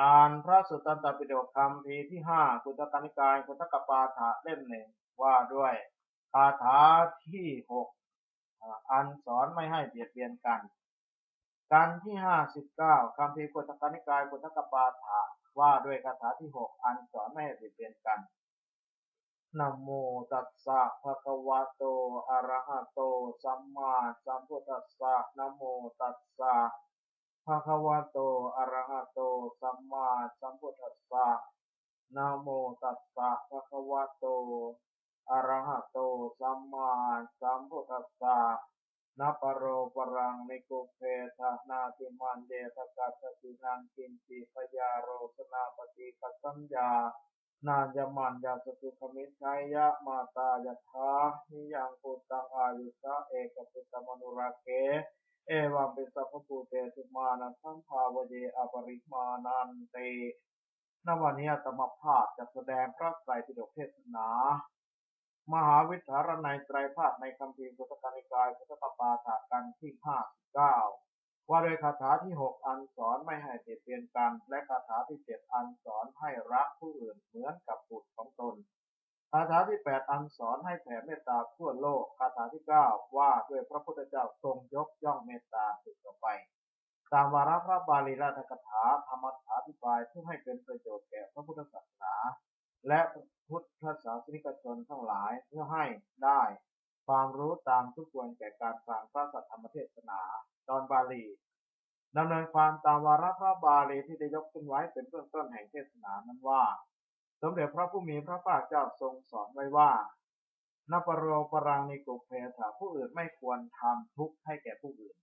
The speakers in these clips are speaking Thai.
อ่านพระสุตตันตปิฎกคำพีที่ห้ากุตกานิกายกุตกปาฐะเล่มหนึ่งว่าด้วยคาถาที่หกอันสอนไม่ให้เบียดเบียนกันกันที่ห้าสิบเก้าคำพีร์กุตกานิกายกุตกปาฐะว่าด้วยคาถาที่หกอันสอนไม่ให้เบียดเบียนกันนะโมตัสสะภะคะวะโตอะระหะโต สัมมาสัมพุทธัสสะนะโมตัสสะ ภะคะวะโต อะระหะโต สัมมาสัมพุทธัสสะ นะโมตัสสะ ภะคะวะโต อะระหะโต สัมมาสัมพุทธัสสะนะปโรปรังนิกุเพทะนาติมันเดทกัสสตินังกินติพยาโรสนาปฏิกัสสัญญานานยมันยาสตุขมิชัยยะมาตายะทานิยังปุตังอายุสะเอกปุตตมนุราเก เอวัมปิสัพพุเตสุมานัสัมภาวเยอปริมานันเตนวันนี้ธรรมภาพจะแสดงพระไตรปิฎกเทศนา มหาวิทารนัยไตรภาคในคำพีพุทธกานิกายพุทธปาฐากันที่ห้าสิบเก้าว่าโดยคาถาที่หกอันสอนไม่ให้เบียนเปลี่ยนกัน และคาถาที่เจ็ดอันสอนให้รักผู้อื่นเหมือนกับบุตรของตน คาถาที่แปดอันสอนให้แผ่เมตตาทั่วโลก คาถาที่เก้าว่าด้วยพระพุทธเจ้าทรงยกย่องเมตตาสืบต่อไป ตามวาระพระบาลีราชกถาธรรมถาธิบายเพื่อให้เป็นประโยชน์แก่พระพุทธศาสนา และพุทธศาสนิกชนทั้งหลายเพื่อให้ได้ความรู้ตามทุกควรแก่การฟังพระสัทธรรมเทศนา ตอนบาลีดำเนินความตามวาระพระบาลีที่ได้ยกขึ้นไว้เป็นเบื้องต้นแห่งเทศนานั้นว่า สมเด็จพระผู้มีพระภาคเจ้าทรงสอนไว้ว่านปโรปรังนิกุเพถาผู้อื่นไม่ควรทำทุกข์ให้แก่ผู้อื่น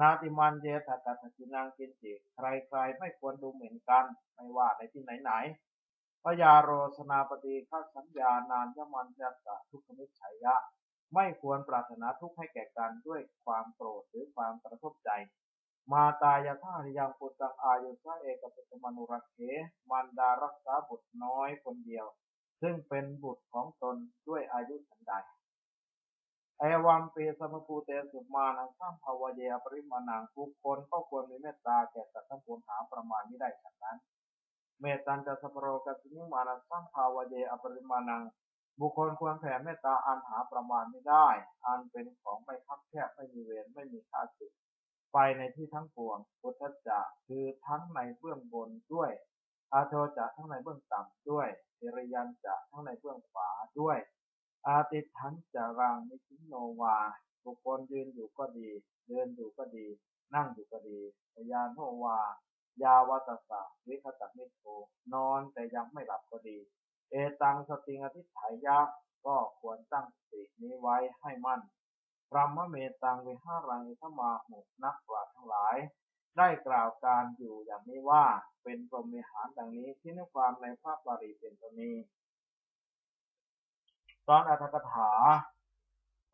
นาติมันเยถกัตถินังกินจิใครๆไม่ควรดูเหมือนกัน ไม่ว่าในที่ไหนๆพยาโรสนาปฏิฆาสัญญานานยมันยัสสะทุกขมิชัยยะ ไม่ควรปรารถนาทุกข์ให้แก่กันด้วยความโกรธหรือความกระทบใจ มาตายาธาริยังปุตังอายุสะเอกปุตมนุรักเขมันดารักษาบุตรน้อยคนเดียว ซึ่งเป็นบุตรของตนด้วยอายุฉันใดเอวัมปีสมภูเตสุมานังสร้างภาวเยปริมาณังทุกคนก็ควรมีเมตตาแก่สัตว์ทั้งปวงหาประมาณไม่ได้ฉันนั้น เมตตันจะสปโรกัสนิมานังสร้างภาวเยอปริมาณัง บุคคลควรแผ่เมตตาอันหาประมาณไม่ได้ อันเป็นของไม่คับแคบไม่มีเวรไม่มีค่าศึก ไปในที่ทั้งปวงพุทธจะคือทั้งในเบื้องบนด้วยอาโทจะทั้งในเบื้องต่ำด้วยเอริยันจะทั้งในเบื้องขวาด้วย อาติทันจะรังมิชิโนวาบุคคลยืนอยู่ก็ดี เดินอยู่ก็ดี นั่งอยู่ก็ดีพยานโนวา ยาวัตสะวิคตมิโทนอนแต่ยังไม่หลับก็ดี เอตังสติงอธิษฐายะก็ควรตั้งสตินี้ไว้ให้มั่น พรหมเมตังวิหารังอิทมาหุนักปราชญ์ทั้งหลาย ได้กล่าวการอยู่อย่างนี้ว่าเป็นพรหมิหารดังนี้ที่นื้อความในพระบาลีเป็นตัวนี้ ตอนอัตถกถา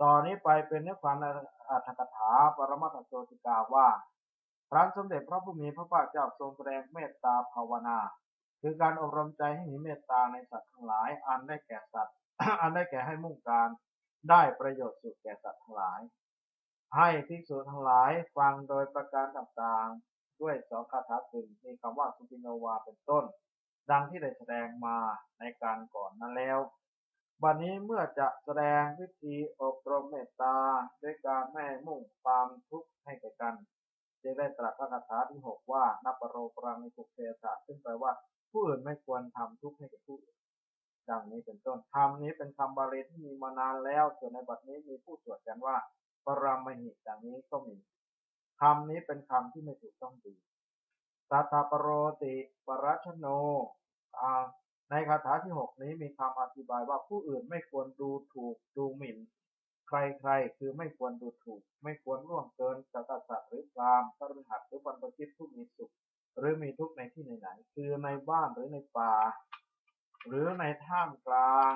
ตอนนี้ไปเป็นเนื้อความในอัตถกถาปรมัตถโสติกาว่าพระสมเด็จพระผู้มีพระภาคเจ้าทรงแสดงเมตตาภาวนา คือการอบรมใจให้มีเมตตาในสัตว์ทั้งหลาย อันได้แก่สัตว์ อันได้แก่ให้มุ่งการ ได้ประโยชน์สุดแก่สัตว์ทั้งหลาย ให้ภิกษุทั้งหลายฟังโดยประการต่างๆ ด้วยสองคาถาถึงมีคำว่าสุปิโนวาเป็นต้น ดังที่ได้แสดงมาในการก่อนนั้นแล้วบัดนนี้เมื่อจะแสดงวิธีอบรมเมตตาด้วยการแม่มุ่งความทุกข์ให้แก่กันจะได้ตรัสพระคาถาที่หกว่านับปรโรปรังในทุกเทศะซึ่งแปลว่าผู้อื่นไม่ควรทำทุกข์ให้แก่ผู้อื่น ดังนี้เป็นต้นคำนี้เป็นคำบาลีที่มีมานานแล้ว ส่วนในบัดนี้มีผู้สวดกันว่าปรามหิดังนี้ก็มีคำนี้เป็นคำที่ไม่ถูกต้องดีสัตาปโรติปรัชโนในคาถาที่หกนี้มีคำอธิบายว่าผู้อื่นไม่ควรดูถูกดูหมิ่น ใครๆคือไม่ควรดูถูก ไม่ควรล่วงเกินสัตสัตว์หรือพรามพฤหัสหรือบรรพชิตผู้มีสุข หรือมีทุกข์ในที่ไหนๆคือในบ้านหรือในป่า หรือในท่ามกลาง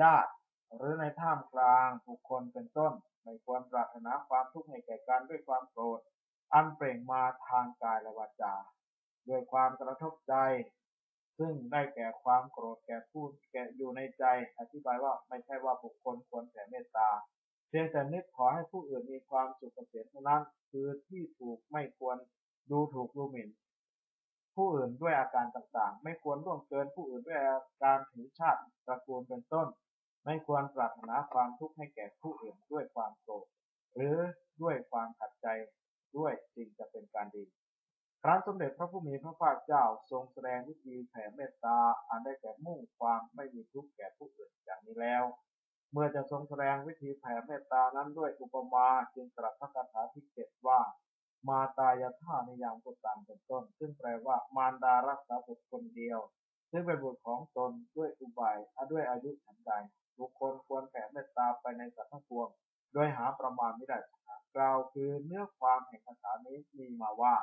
ญาติ หรือในท่ามกลางบุคคลเป็นต้นไม่ควรปรารถนาความทุกข์ให้แก่กันด้วยความโกรธ อันเปล่งมาทางกายและวาจาด้วยความกระทบใจ ซึ่งได้แก่ความโกรธแก่ผู้แก่อยู่ในใจ อธิบายว่าไม่ใช่ว่าบุคคลควรแผ่เมตตาเพียงแต่นึกขอให้ผู้อื่นมีความสุขเกษมเท่านั้น คือที่ถูกไม่ควรดูถูกดูหมิ่น ผู้อื่นด้วยอาการต่างๆ ไม่ควรล่วงเกินผู้อื่นด้วยอาการถือชาติตระกูลเป็นต้น ไม่ควรปรารถนาความทุกข์ให้แก่ผู้อื่นด้วยความโกรธหรือด้วยความขัดใจด้วยจึงจะเป็นการดี ครั้นสมเด็จพระผู้มีพระภาคเจ้าทรงแสดงวิธีแผ่เมตตาอันได้แก่มุ่งความไม่มีทุกข์แก่ผู้อื่นอย่างนี้แล้ว เมื่อจะทรงแสดงวิธีแผ่เมตตานั้นด้วยอุปมาจึงตรัสพระคาถาที่เจ็ดว่า มาตายาท่าในยามปุตตังเป็นต้น ซึ่งแปลว่ามารดารักษาบุตรคนเดียว ซึ่งเป็นบุตรของตนด้วยอุบายอด้วยอายุฉันใด บุคคลควรแผ่เมตตาไปในสัตว์ทั้งปวง โดยหาประมาณไม่ได้กล่าวคือเนื้อความแห่งคาถานี้มีมาว่า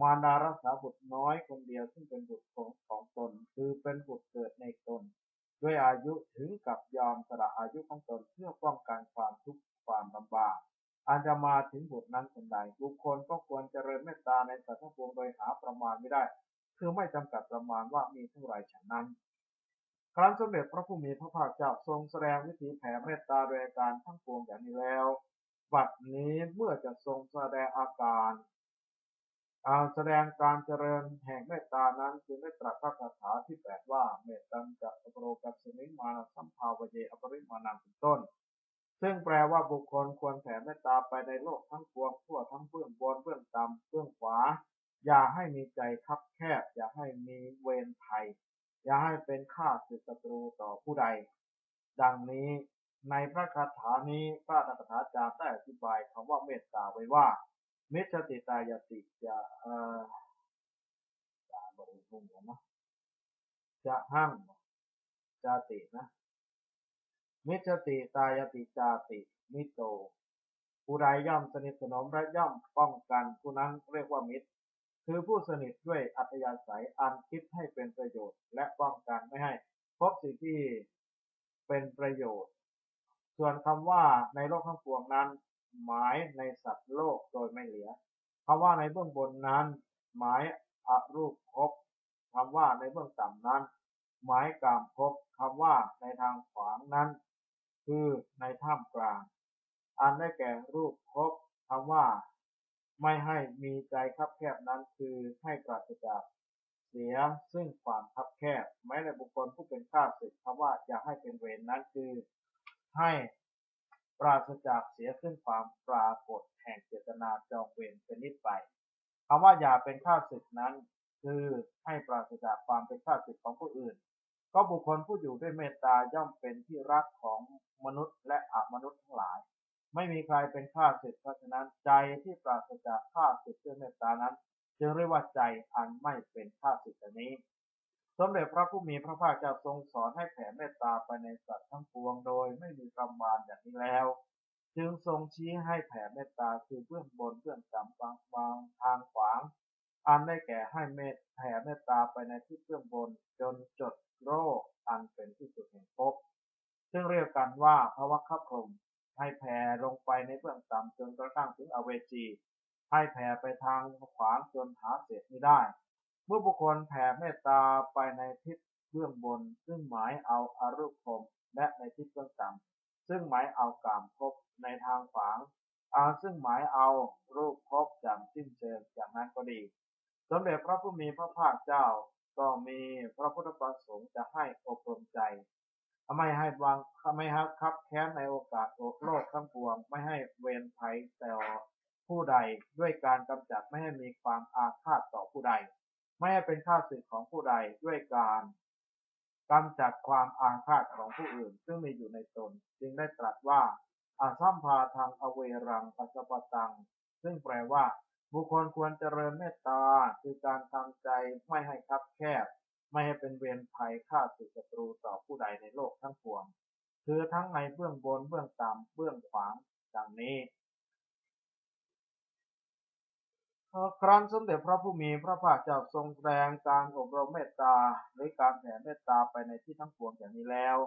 มารดารักษาบุตรน้อยคนเดียวซึ่งเป็นบุตรของของตน คือเป็นบุตรเกิดในตน ด้วยอายุถึงกับยอมสละอายุของตนเพื่อป้องกันความทุกข์ความลำบาก อันจะมาถึงบุตรนั้นคนใดบุคคลก็ควรเจริญเมตตาในสัตว์ทั้งปวงโดยหาประมาณไม่ได้ คือไม่จำกัดประมาณว่ามีเท่าไรฉะนั้น ครั้นสมเด็จพระผู้มีพระภาคเจ้าทรงแสดงวิธีแผ่เมตตาโดยอาการทั้งปวงอย่างนี้แล้ว บัดนี้เมื่อจะทรงแสดงอาการการแสดงการเจริญแห่งเมตตานั้นจึงได้ตรัสพระคาถาที่แปดว่าเมตตัญจะอปโรกัสมิมาสัมภาวเยอปริมานังเป็นต้น ซึ่งแปลว่าบุคคลควรแผ่เมตตาไปในโลกทั้งปวงทั่วทั้งเบื้องบนเบื้องต่ำเบื้องขวา อย่าให้มีใจคับแคบ อย่าให้มีเวรภัยอย่าให้เป็นข้าศึกศัตรูต่อผู้ใด ดังนี้ในพระคาถานี้พระอัตถกถาจารย์ได้อธิบายคำว่าเมตตาไว้ว่ามิจติตายติจะเอ่อจะบริบูรณ์นะจะหั่งจาตินะ มิจติตายติจาติมิโต ผู้ใดย่อมสนิทสนมและย่อมป้องกันผู้นั้นเรียกว่ามิตร คือผู้สนิทด้วยอัธยาศัยอันคิดให้เป็นประโยชน์ และป้องกันไม่ให้พบสิ่งที่เป็นประโยชน์ ส่วนคำว่าในโลกทั้งปวงนั้น หมายในสัตว์โลกโดยไม่เหลือคำว่าในเบื้องบนนั้น หมายอรูปภพคำว่าในเบื้องต่ำนั้น หมายกามภพคำว่าในทางขวางนั้น คือในท่ามกลาง อันได้แก่รูปภพคำว่า ไม่ให้มีใจคับแคบนั้นคือให้ปราศจากเสียซึ่งความคับแคบแม้ในบุคคลผู้เป็นข้าศึกคำว่าอย่าให้เป็นเวรนนั้นคือ ให้ปราศจากเสียซึ่งความปรากฏแห่งเจตนาจองเวรเป็นนิดไปคำว่าอย่าเป็นข้าศึกนั้น คือให้ปราศจากความเป็นข้าศึกของผู้อื่น ก็บุคคลผู้อยู่ด้วยเมตตาย่อมเป็นที่รักของมนุษย์และอมนุษย์ทั้งหลาย ไม่มีใครเป็นข้าศึกเพราะฉะนั้นใจที่ปราศจากข้าศึกด้วยเมตตานั้น จึงเรียกว่าใจอันไม่เป็นข้าศึกนี้ สมเด็จพระผู้มีพระภาคเจ้าทรงสอนให้แผ่เมตตาไปในสัตว์ทั้งปวงโดยไม่มีประมาณอย่างนี้แล้ว จึงทรงชี้ให้แผ่เมตตาคือเบื้องบนเบื้องต่ำบางบางทางขวางอันได้แก่ให้เมตแผ่เมตตาไปในที่เบื้องบนจนจด โรคอันเป็นที่สุดแห่งภพซึ่งเรียกกันว่าภวะคับพรมให้แผ่ลงไปในเบื้องต่ำจนกระทั่งถึงอเวจี ให้แผ่ไปทางขวางจนหาเศษไม่ได้ เมื่อบุคคลแผ่เมตตาไปในทิศเบื้องบน ซึ่งหมายเอาอารูปภพและในทิศเบื้องต่ำซึ่งหมายเอากามภพในทางขวางอาซึ่งหมายเอารูปภพอย่างสิ้นเชิงอย่างนั้นก็ดี สมเด็จพระผู้มีพระภาคเจ้า ก็มีพระพุทธประสงค์จะให้อบรมใจ ไม่ให้วางไม่ให้คับแค้นในโอกาสโลกทั้งปวง ไม่ให้เวรภัยแต่ผู้ใดด้วยการกำจัดไม่ให้มีความอาฆาตต่อผู้ใด ไม่ให้เป็นข้าศึกของผู้ใดด้วยการกำจัดความอาฆาตของผู้อื่น ซึ่งมีอยู่ในตน จึงได้ตรัสว่าอาสัมภาทางอเวรังปัสสปตัง ซึ่งแปลว่า บุคคลควรเจริญเมตตาคือการทำใจไม่ให้คับแคบ ไม่ให้เป็นเวรภัยฆ่าศึกศัตรูต่อผู้ใดในโลกทั้งปวงคือทั้งในเบื้องบนเบื้องต่ำเบื้องขวางดังนี้ครั้นสมเด็จพระผู้มีพระภาคเจ้าทรงแสดงการอบรมเมตตาหรือการแผ่เมตตาไปในที่ทั้งปวงอย่างนี้แล้ว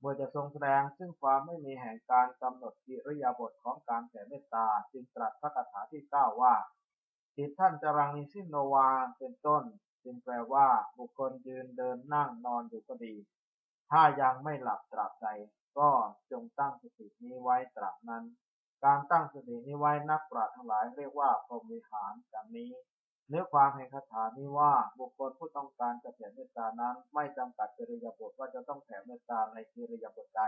เมื่อจะทรงแสดงซึ่งความไม่มีแห่งการกำหนดกิริยาบทของการแผ่เมตตาจึงตรัสพระคาถาที่เก้าว่า จิตท่านจรังนิสินโนวา เป็นต้น จึงแปลว่า บุคคลยืนเดินนั่งนอนอยู่ก็ดี ถ้ายังไม่หลับตราบใด ก็จงตั้งสตินี้ไว้ตราบนั้น การตั้งสตินี้ไว้นักปราชญ์ทั้งหลายเรียกว่าพรหมวิหารดังนี้ เนื้อความแห่งคาถานี้ว่าบุคคลผู้ต้องการจะแผ่เมตตานั้น ไม่จำกัดอิริยาบถว่าจะต้องแผ่เมตตาในอิริยาบถใด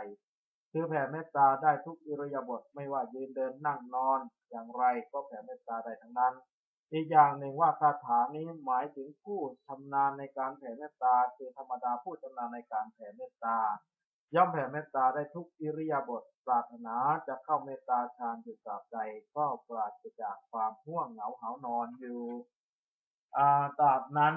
คือแผ่เมตตาได้ทุกอิริยาบถไม่ว่ายืนเดินนั่งนอน อย่างไรก็แผ่เมตตาได้ทั้งนั้น อีกอย่างหนึ่งว่าคาถานี้หมายถึงผู้ชำนาญในการแผ่เมตตา คือธรรมดาผู้ชำนาญในการแผ่เมตตา ย่อมแผ่เมตตาได้ทุกอิริยาบถปรารถนาจะเข้าเมตตาฌานอยู่ตราบใดก็ปราศจากความห่วงเหงาหานอนอยู่อาตราบนั้น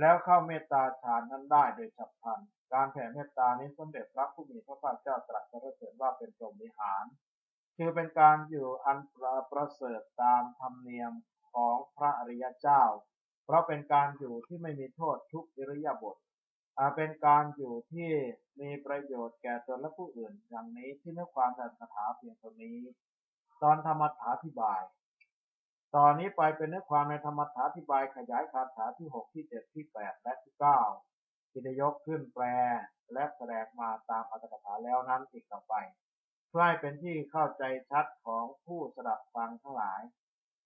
แล้วเข้าเมตตาฌานนั้นได้โดยฉับพลันการแผ่เมตตานี้สมเด็จพระผู้มีพระภาคเจ้าตรัสสรรเสริญว่าเป็นพรหมวิหาร คือเป็นการอยู่อันประเสริฐตามธรรมเนียมของพระอริยเจ้า เพราะเป็นการอยู่ที่ไม่มีโทษทุกอิริยาบถเป็นการอยู่ที่มีประโยชน์แก่ตนและผู้อื่น อย่างนี้ที่เนื้อความแห่งคาถาเพียงเท่านี้ ตอนธรรมถาธิบาย ตอนนี้ไปเป็นเนื้อความในธรรมถาธิบายขยายคาถาที่หกที่เจ็ดที่แปดและที่เก้าที่ได้ยกขึ้นแปลและแสดงมาตามอัตถกถาแล้วนั้นอีกต่อไป เพื่อให้เป็นที่เข้าใจชัดของผู้สดับฟังทั้งหลาย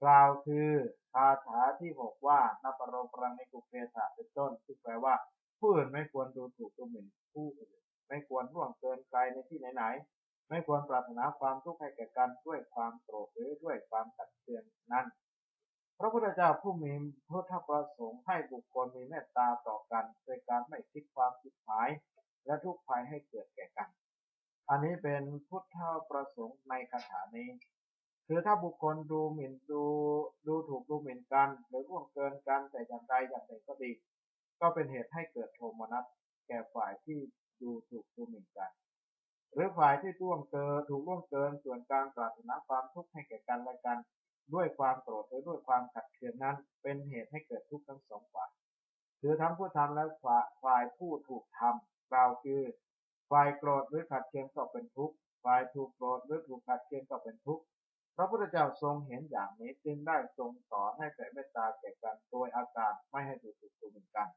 กล่าวคือคาถาที่หกว่านัปโรปรังในกุเปสะเป็นต้นซึ่งแปลว่า ผู้อื่นไม่ควรดูถูกดูหมิ่นผู้อื่นไม่ควรร่วงเกินไกลในที่ไหนๆไม่ควรปรารถนาความทุกข์ให้แก่กันด้วยความโกรธหรือด้วยความตัดเตือนนั้นพระพุทธเจ้าผู้มีพุทธประสงค์ให้บุคคลมีเมตตาต่อกันโดยการไม่คิดความคิดหาย และทุกข์ภัยให้เกิดแก่กัน อันนี้เป็นพุทธประสงค์ในคาถานี้ คือถ้าบุคคลดูหมิ่นดูดูถูกดูหมิ่นกัน หรือร่วงเกินกันแต่อย่างใดอย่างหนึ่งก็ดี ก็เป็นเหตุให้เกิดโทมนัสแก่ฝ่ายที่ดูถูกดูหมิ่นกัน หรือฝ่ายที่ร่วงเกินถูกร่วงเกินส่วนการปรารถนาความทุกข์ให้แก่กันและกัน ด้วยความโกรธหรือด้วยความขัดเคืองนั้น เป็นเหตุให้เกิดทุกข์ทั้งสองฝ่ายคือทั้งผู้ทำและฝ่ายผู้ถูกทำกล่าวคือ ฝ่ายโกรธหรือขัดเคืองก็เป็นทุกข์ฝ่ายถูกโกรธหรือถูกขัดเคืองก็เป็นทุกข์พระพุทธเจ้าทรงเห็นอย่างนี้จึงได้ทรงสอนให้แผ่เมตตาแก่กันโดยอาการไม่ให้ดูถูกดูหมิ่นกัน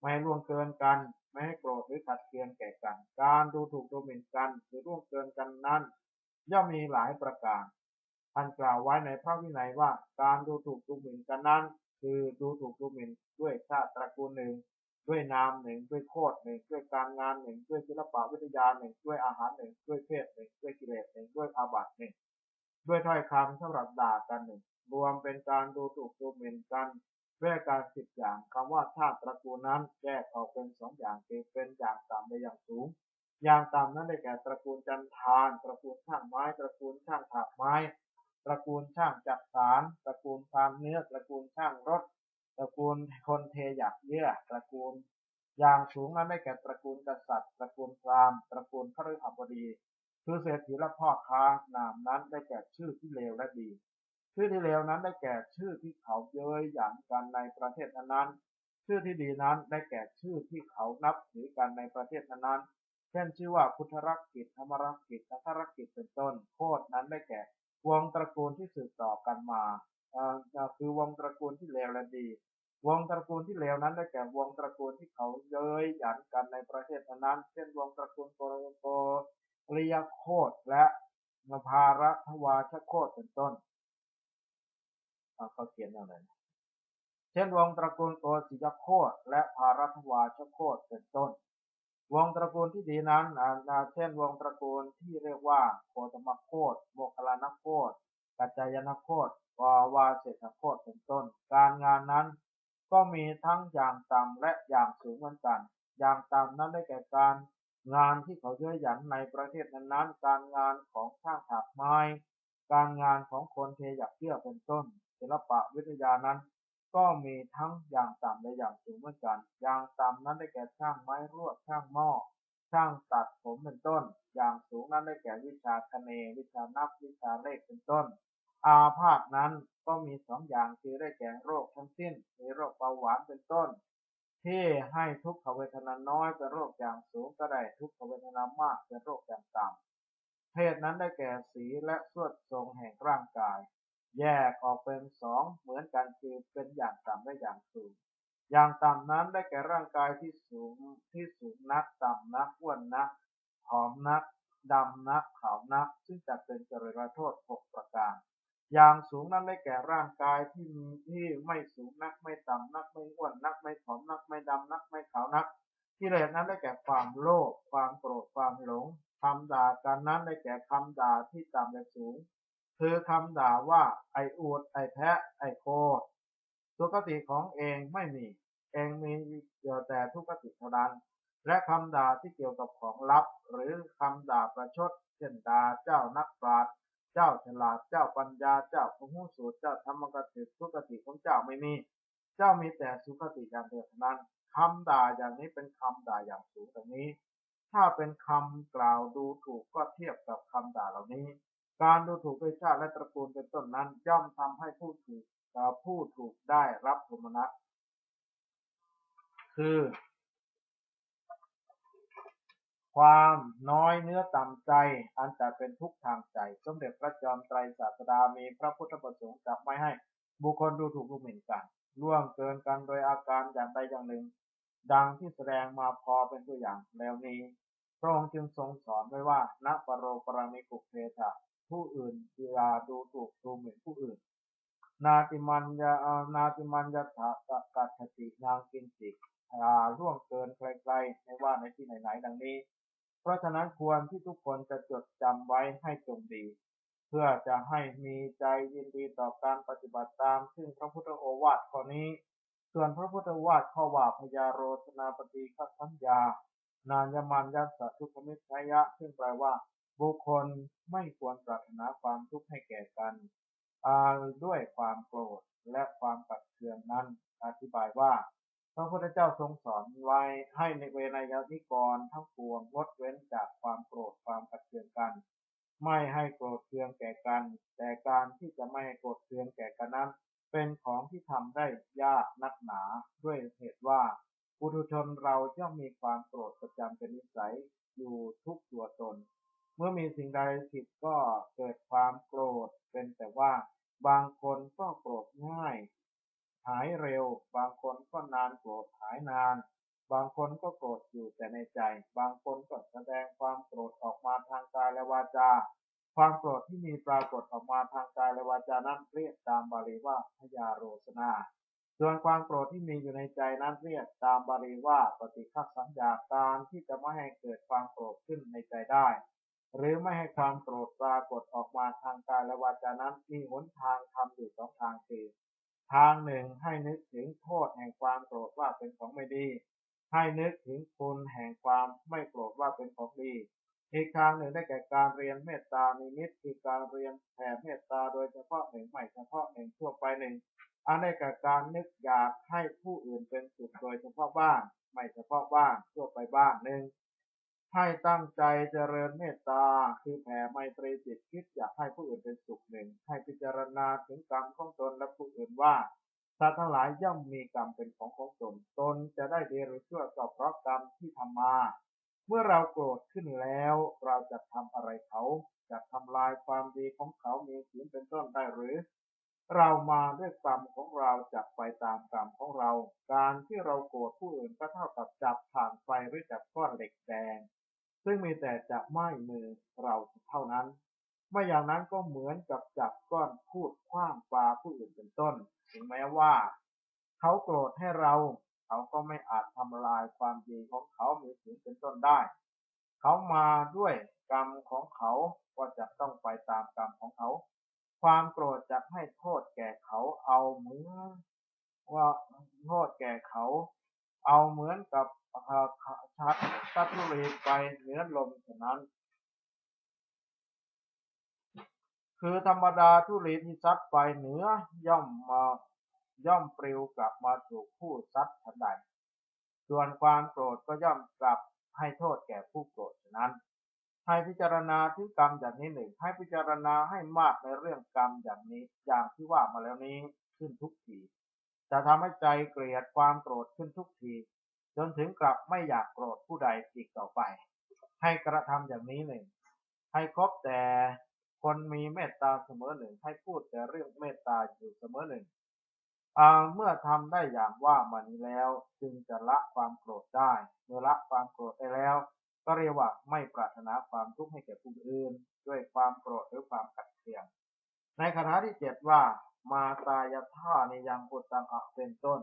ไม่ให้ล่วงเกินกัน ไม่ให้โกรธหรือขัดเคืองแก่กัน การดูถูกดูหมิ่นกันหรือล่วงเกินกันนั้น ย่อมมีหลายประการท่านกล่าวไว้ในพระวินัยว่าการดูถูกดูหมิ่นกันนั้น คือดูถูกดูหมิ่นด้วยชาติตระกูลหนึ่ง ด้วยนามหนึ่งด้วยโคดหนึ่งด้วยการงานหนึ่งด้วยศิลปะวิทยาหนึ่งด้วยอาหารหนึ่งด้วยเพศหนึ่งด้วยกิเลสหนึ่งด้วยอาบัติหนึ่งด้วยถ้อยคำสำหรับด่ากันหนึ่งรวมเป็นการดูถูกดูหมิ่นกันด้วยการสิบอย่างคำว่าธาตุตระกูลนั้นแยกออกเป็นสองอย่างคือเป็นอย่างต่ำและอย่างสูง อย่างต่ำนั้นได้แก่ตระกูลจันทานตระกูลช่างไม้ ตระกูลช่างถักไม้ ตระกูลช่างจักสารตระกูลพานเนื้อตระกูลช่างรถ ตระกูลคนเทหยักเยื่อตระกูลอย่างสูงนั้นได้แก่ตระกูลกษัตริย์ ตระกูลพราหมณ์ตระกูลพระฤหับดี คือเศรษฐีและพ่อค้านามนั้นได้แก่ชื่อที่เลวและดี ชื่อที่เลวนั้นได้แก่ชื่อที่เขาเย้ยหยันกันในประเทศนั้นชื่อที่ดีนั้นได้แก่ชื่อที่เขานับถือกันในประเทศนั้นเช่นชื่อว่าพุทธรักกิจธรรมรักกิจสังฆรักกิจเป็นต้น โคดนั้นได้แก่วงตระกูลที่สืบต่อกันมา คือวงตระกูลที่เลวและดี วงตระกูลที่เลวนั้นได้แก่วงตระกูลที่เขาเย้ยหยันกันในประเทศนั้น เช่นวงตระกูลโกรโกริยโคดและนภารัทวาชโคดเป็นต้นเขาเขียนอะไรเช่นวงตระกูลโกศิยโคตและภารัตวาชโคตเป็นต้น วงตระกูลที่ดีนั้นเช่นวงตระกูลที่เรียกว่าโคตมโคตโมคลานโคต กัจจายนโคตวาวาเศรษฐโคตเป็นต้น การงานนั้นก็มีทั้งอย่างต่ำและอย่างสูงเหมือนกัน อย่างต่ำนั้นได้แก่การงานที่เขาเยื่อหยันในประเทศนั้นๆ การงานของช่างถักไม้ การงานของคนเทหยักเยื่อเป็นต้น ศิลปะวิทยานั้น ก็มีทั้งอย่างต่ำและอย่างสูงเหมือนกัน อย่างต่ำนั้นได้แก่ช่างไม้รวด ช่างหม้อ ช่างตัดผมเป็นต้น อย่างสูงนั้นได้แก่วิชาคเน วิชานับ วิชาเลขเป็นต้น อาพาธนั้นก็มีสองอย่างคือได้แก่โรคทั้งสิ้นมีโรคเบาหวานเป็นต้น ที่ให้ทุกขเวทนาน้อยเป็นโรคอย่างสูงก็ได้ทุกขเวทนามากเป็นโรคอย่างต่ำเพศนั้นได้แก่สีและสวดทรงแห่งร่างกาย แยกออกเป็นสองเหมือนกันคือเป็นอย่างต่ำและอย่างสูง อย่างต่ำนั้นได้แก่ร่างกายที่สูงที่สูงนักต่ำนักอ้วนนักผอมนักดำนักขาวนักซึ่งจัดเป็นจริยโทษหกประการ อย่างสูงนั้นได้แก่ร่างกายที่ที่ไม่สูงนักไม่ต่ำนักไม่อ้วนนักไม่ผอมนักไม่ดำนักไม่ขาวนักกิเลสนั้นได้แก่ความโลภความโกรธความหลงคำด่ากันนั้นได้แก่คำด่าที่ต่ำและสูง คือคำด่าว่าไอ้อูดไอ้แพะ ไอ้โคสุคติของเองไม่มี เองมีเกี่ยวแต่ทุกติเท่านั้น และคำด่าที่เกี่ยวกับของลับ หรือคำด่าประชดเช่นด่าเจ้านักปราชญ์ เจ้าฉลาดเจ้าปัญญาเจ้าผู้หูสูตรเจ้าธรรมกติทุกติของเจ้าไม่มี เจ้ามีแต่สุขติอย่างเดียวเท่านั้นคำด่าอย่างนี้เป็นคำด่าอย่างสูงตรงนี้ ถ้าเป็นคำกล่าวดูถูกก็เทียบกับคำด่าเหล่านี้ การดูถูกด้วยชาติและตระกูลเป็นต้นนั้นย่อมทำให้ผู้ถูกผู้ถูกได้รับโทมนัสคือ ความน้อยเนื้อต่ำใจ อันจะเป็นทุกข์ทางใจ สมเด็จพระจอมไตรศาสดามีพระพุทธประสงค์จะไม่ให้บุคคลดูถูกดูหมิ่นกันล่วงเกินกันโดยอาการอย่างใดอย่างหนึ่ง ดังที่แสดงมาพอเป็นตัวอย่างแล้วนี้ พระองค์จึงทรงสอนไว้ว่าณปรโรปรามิกุเพทะผู้อื่นอย่าดูถูกดูหมิ่นผู้อื่น นาติมันยานาติมันยถากัตตินางกินจิอย่าล่วงเกินใครๆไม่ว่าในที่ไหนๆดังนี้ เพราะฉะนั้นควรที่ทุกคนจะจดจำไว้ให้จงดี เพื่อจะให้มีใจยินดีต่อการปฏิบัติตาม ซึ่งพระพุทธโอวาทข้อนี้ ส่วนพระพุทธวาทข้อว่าพยาโรสนาปฏิคัสัญญานานยมันยัสสะทุกขมิทยะ ซึ่งแปลว่า บุคคลไม่ควรปรารถนาความทุกข์ให้แก่กันด้วยความโกรธและความตัดเคืองนั้น อธิบายว่า พระพุทธเจ้าทรงสอนไว้ให้ในเวนยนิกรทั้งปวงงดเว้นจากความโกรธความตัดเคืองกัน ไม่ให้โกรธเคืองแก่กัน แต่การที่จะไม่ให้โกรธเคืองแก่กันนั้น เป็นของที่ทำได้ยากนักหนาด้วยเหตุว่าปุถุชนเราย่อมมีความโกรธประจำเป็นนิสัยอยู่ทุกตัวตน เมื่อมีสิ่งใดผิดก็เกิดความโกรธเป็นแต่ว่าบางคนก็โกรธง่าย หายเร็ว บางคนก็นานโกรธหายนาน บางคนก็โกรธอยู่แต่ในใจ บางคนก็แสดงความโกรธออกมาทางกายและวาจา ความโกรธที่มีปรากฏออกมาทางกายและวาจานั้นเรียกตามบาลีว่าพยาโรสนา ส่วนความโกรธที่มีอยู่ในใจนั้นเรียกตามบาลีว่าปฏิฆาสัญญาการที่จะไม่ให้เกิดความโกรธขึ้นในใจได้หรือไม่ให้ความโกรธปรากฏออกมาทางกายและวาจานั้นมีหนทางทำอยู่สองทางคือ ทางหนึ่งให้นึกถึงโทษแห่งความโกรธว่าเป็นของไม่ดี ให้นึกถึงคุณแห่งความไม่โกรธว่าเป็นของดีอีกทางหนึ่งได้แก่การเรียนเมตตานิมิตคือการเรียนแผ่เมตตาโดยเฉพาะหนึ่งไม่เฉพาะหนึ่งทั่วไปหนึ่งอันได้แก่การนึกอยากให้ผู้อื่นเป็นสุขโดยเฉพาะบ้างไม่เฉพาะบ้างทั่วไปบ้างหนึ่ง ให้ตั้งใจเจริญเมตตา คือแผ่ไมตรีจิตคิดอยากให้ผู้อื่นเป็นสุขหนึ่ง ให้พิจารณาถึงกรรมของตนและผู้อื่นว่าสัตว์ทั้งหลายย่อมมีกรรมเป็นของของตน ตนจะได้ดีหรือชั่วก็เพราะกรรมที่ทำมา เมื่อเราโกรธขึ้นแล้วเราจะทำอะไรเขาจะทำลายความดีของเขามีศีลเป็นต้นได้หรือ เรามาด้วยกรรมของเราจะไปตามกรรมของเรา การที่เราโกรธผู้อื่นก็เท่ากับจับผ่านไฟหรือจับก้อนเหล็กแดง ซึ่งมีแต่จะไหม้มือเราเท่านั้น ไม่อย่างนั้นก็เหมือนกับจับก้อนพูดคว้างปลาผู้อื่นเป็นต้น ถึงแม้ว่า เขาโกรธให้เรา เขาก็ไม่อาจทำลายความดีของเขามีถึงเป็นต้นได้ เขามาด้วยกรรมของเขาก็จะต้องไปตามกรรมของเขา ความโกรธจะให้โทษแก่เขาเอาเหมือนว่าโทษแก่เขา เอาเหมือนกับชัดตัดทุเรไปเหนือลมฉะนั้น คือธรรมดาทุเรที่ซัดไปเหนือย่อมมาย่อมปลิวกลับมาถูกผู้ซัดทันใด ส่วนความโกรธก็ย่อมกลับให้โทษแก่ผู้โกรธฉะนั้น ให้พิจารณาถึงกรรมอย่างนี้หนึ่ง ให้พิจารณาให้มากในเรื่องกรรมอย่างนี้ อย่างที่ว่ามาแล้วนี้ขึ้นทุกที จะทำให้ใจเกลียดความโกรธขึ้นทุกที จนถึงกลับไม่อยากโกรธผู้ใดอีกต่อไป ให้กระทำอย่างนี้หนึ่งให้คบแต่คนมีเมตตาเสมอหนึ่งให้พูดแต่เรื่องเมตตาอยู่เสมอหนึ่งเมื่อทำได้อย่างว่ามานี้แล้ว จึงจะละความโกรธได้ เมื่อละความโกรธได้แล้ว ก็เรียกว่าไม่ปรารถนาความทุกข์ให้แก่ผู้อื่น ด้วยความโกรธหรือความขัดเคือง ในคาถาที่เจ็ดว่า มาตายาท่าในยังปุตตังอะเป็นต้น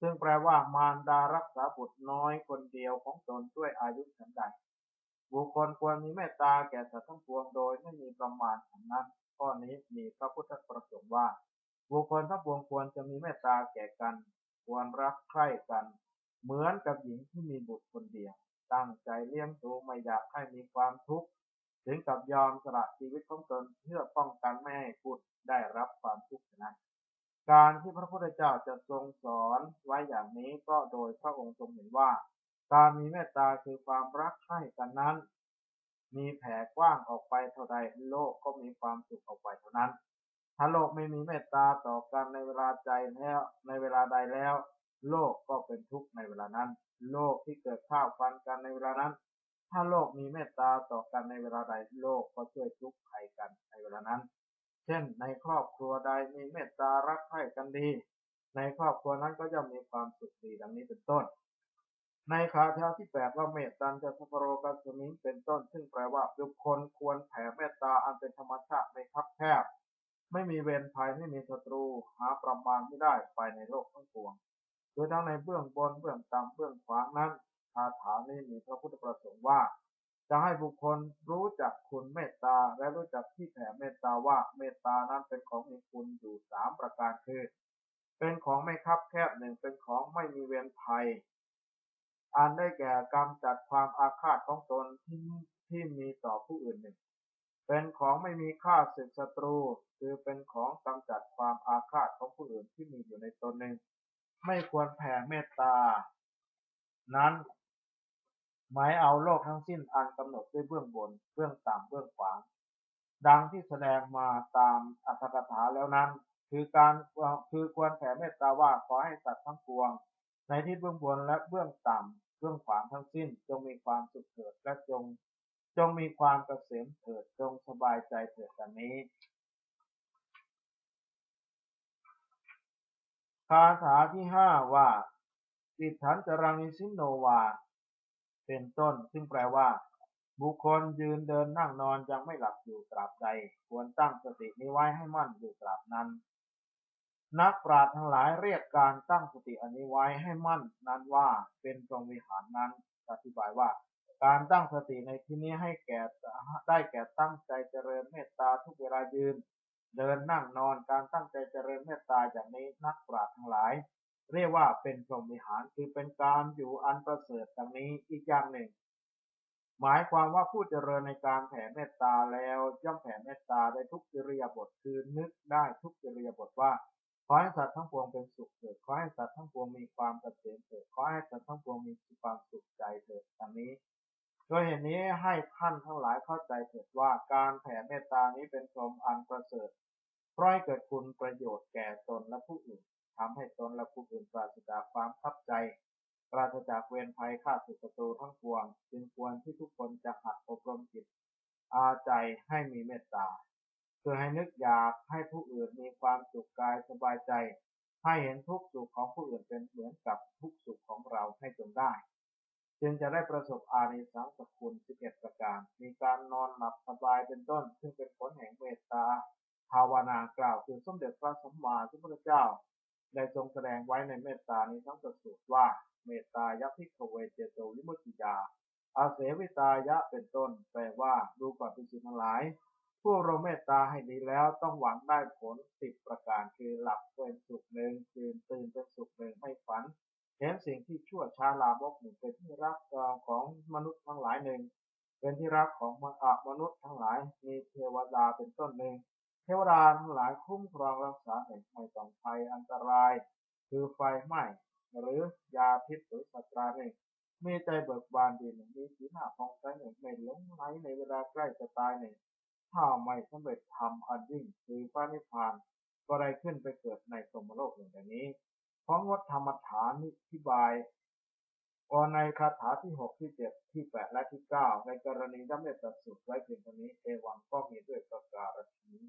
ซึ่งแปลว่ามารดารักษาบุตรน้อยคนเดียวของตนด้วยอายุฉันใด บุคคลควรมีเมตตาแก่สัตว์ทั้งปวงโดยไม่มีประมาณฉันนั้นข้อนี้มีพระพุทธประสงค์ว่า บุคคลทั้งปวงควรจะมีเมตตาแก่กัน ควรรักใคร่กัน เหมือนกับหญิงที่มีบุตรคนเดียว ตั้งใจเลี้ยงดูไม่อยากให้มีความทุกข์ถึงกับยอมสละชีวิตของตนเพื่อป้องกันไม่ให้บุตร ได้รับความทุกข์นั้น การที่พระพุทธเจ้าจะทรงสอนไว้อย่างนี้ก็โดยพระองค์ทรงเห็นว่า การมีเมตตาคือความรักใคร่กันนั้น มีแผ่กว้างออกไปเท่าใดโลกก็มีความสุขออกไปเท่านั้น ถ้าโลกไม่มีเมตตาต่อกันในเวลาใจแล้วในเวลาใดแล้ว โลกก็เป็นทุกข์ในเวลานั้น โลกที่เกิดข้าวฟันกันในเวลานั้นถ้าโลกมีเมตตาต่อกันในเวลาใดโลกก็ช่วยทุกข์ภัยกันในเวลานั้น เช่น ในครอบครัวใดมีเมตตารักใคร่กันดี ในครอบครัวนั้นก็ย่อมมีความสุขดีดังนี้เป็นต้น ในคาถาที่แปดว่าเมตตันจะสัพโรกัสมิงเป็นต้น ซึ่งแปลว่าบุคคลควรแผ่เมตตาอันเป็นธรรมชาติไม่คับแคบ ไม่มีเวรภัยไม่มีศัตรูหาประมาณไม่ได้ไปในโลกทั้งปวงโดยทั้งในเบื้องบนเบื้องต่ำเบื้องขวางนั้นคาถานี้มีพระพุทธประสงค์ว่า จะให้บุคคลรู้จักคุณเมตตาและรู้จักที่แผ่เมตตาว่าเมตตานั้นเป็นของมีคุณอยู่สามประการคือ เป็นของไม่คับแคบหนึ่งเป็นของไม่มีเวรภัย อันได้แก่กำจัดความอาฆาตของตนที่ที่มีต่อผู้อื่นหนึ่ง เป็นของไม่มีค่าศึกศัตรู คือเป็นของกำจัดความอาฆาตของผู้อื่นที่มีอยู่ในตนหนึ่ง ไม่ควรแผ่เมตตา นั้น หมายเอาโลกทั้งสิ้นอันกำหนดด้วยเบื้องบน เบื้องต่ำ เบื้องขวาง ดังที่แสดงมาตามอัตถกถาแล้วนั้น คือการคือควรแผ่เมตตาว่าขอให้สัตว์ทั้งปวง ในที่เบื้องบนและเบื้องต่ำ เบื้องขวางทั้งสิ้น จงมีความสุขเถิดและจง จงมีความเกษมเถิดจงสบายใจเถิดดังนี้คาถาที่ห้าว่าจิตถันจรังนิสินโนวา เป็นต้น ซึ่งแปลว่า บุคคลยืนเดินนั่งนอนยังไม่หลับอยู่ตราบใด ควรตั้งสตินี้ไว้ให้มั่นอยู่ตราบนั้น นักปราชญ์ทั้งหลายเรียกการตั้งสติอันนี้ไว้ให้มั่นนั้นว่าเป็นตรงวิหารนั้นอธิบายว่า การตั้งสติในที่นี้ให้แก่ได้แก่ตั้งใจเจริญเมตตาทุกเวลายืน เดินนั่งนอนการตั้งใจเจริญเมตตาอย่างนี้นักปราชญ์ทั้งหลาย เรียกว่าเป็นพรหมวิหารคือเป็นการอยู่อันประเสริฐดังนี้อีกอย่างหนึ่ง หมายความว่าผู้เจริญในการแผ่เมตตาแล้วย่อมแผ่เมตตาได้ทุกกิริยาบทคือนึกได้ทุกกิริยาบทว่าขอให้สัตว์ทั้งปวงเป็นสุขเถิดขอให้สัตว์ทั้งปวงมีความเกษมเถิดขอให้สัตว์ทั้งปวงมีความสุขใจเถิดดังนี้โดยเหตุนี้ให้ท่านทั้งหลายเข้าใจเถิดว่าการแผ่เมตตานี้เป็นพรหมอันประเสริฐเพราะให้เกิดคุณประโยชน์แก่ตนและผู้อื่น ทำให้ตนและผู้อื่นปราศจากความทับใจ ปราศจากเวรภัยฆ่าศึกศัตรูทั้งปวง จึงควรที่ทุกคนจะหัดอบรมจิต อาใจให้มีเมตตาเพื่อให้นึกอยากให้ผู้อื่นมีความสุขกายสบายใจ ให้เห็นทุกสุขของผู้อื่นเป็นเหมือนกับทุกสุขของเราให้จงได้ จึงจะได้ประสบอานิสงส์คุณ11 ประการ มีการนอนหลับสบายเป็นต้น ซึ่งเป็นผลแห่งเมตตาภาวนากล่าวคือสมเด็จพระสัมมาสัมพุทธเจ้า ได้ทรงแสดงไว้ในเมตตานี้ทั้งประสูตรว่า เมตตายัพิกเวเจโตวิมุตติยา อาเสวิตายะเป็นต้น แปลว่าดูก่อนพิจิตทั้งหลายผู้เราเมตตาให้ดีแล้วต้องหวังได้ผลสิบประการคือหลับเป็นสุขหนึ่งตื่นตื่นเป็นสุขหนึ่งไม่ฝันเห็นสิ่งที่ชั่วช้าลามกหนึ่งเป็นที่รักของมนุษย์ทั้งหลายหนึ่งเป็นที่รักของมนุษย์ทั้งหลาย มีเทวดาเป็นต้นหนึ่ง เทวดาทั้งหลายคุ้มครองรักษาให้ไม่ต้องภัยอันตราย คือไฟไหม้หรือยาพิษหรือสัตราหนึ่งมีใจเบิกบานดีหนึ่งมีสีหน้าผ่องใสหนึ่งไม่หลงไหลในเวลาใกล้จะตายหนึ่งถ้าไม่สำเร็จทำอันยิ่งคือพระนิพพานก็ได้ขึ้นไปเกิดในสมโลกหนึ่งอย่างนี้เพราะงดธรรมฐานนิธิบายก็ในคาถาที่หกที่เจ็ดที่แปดและที่เก้าในกรณีย่อมได้ตรัสสุดไว้เพียงเท่านี้เอวังก็มีด้วยประการนี้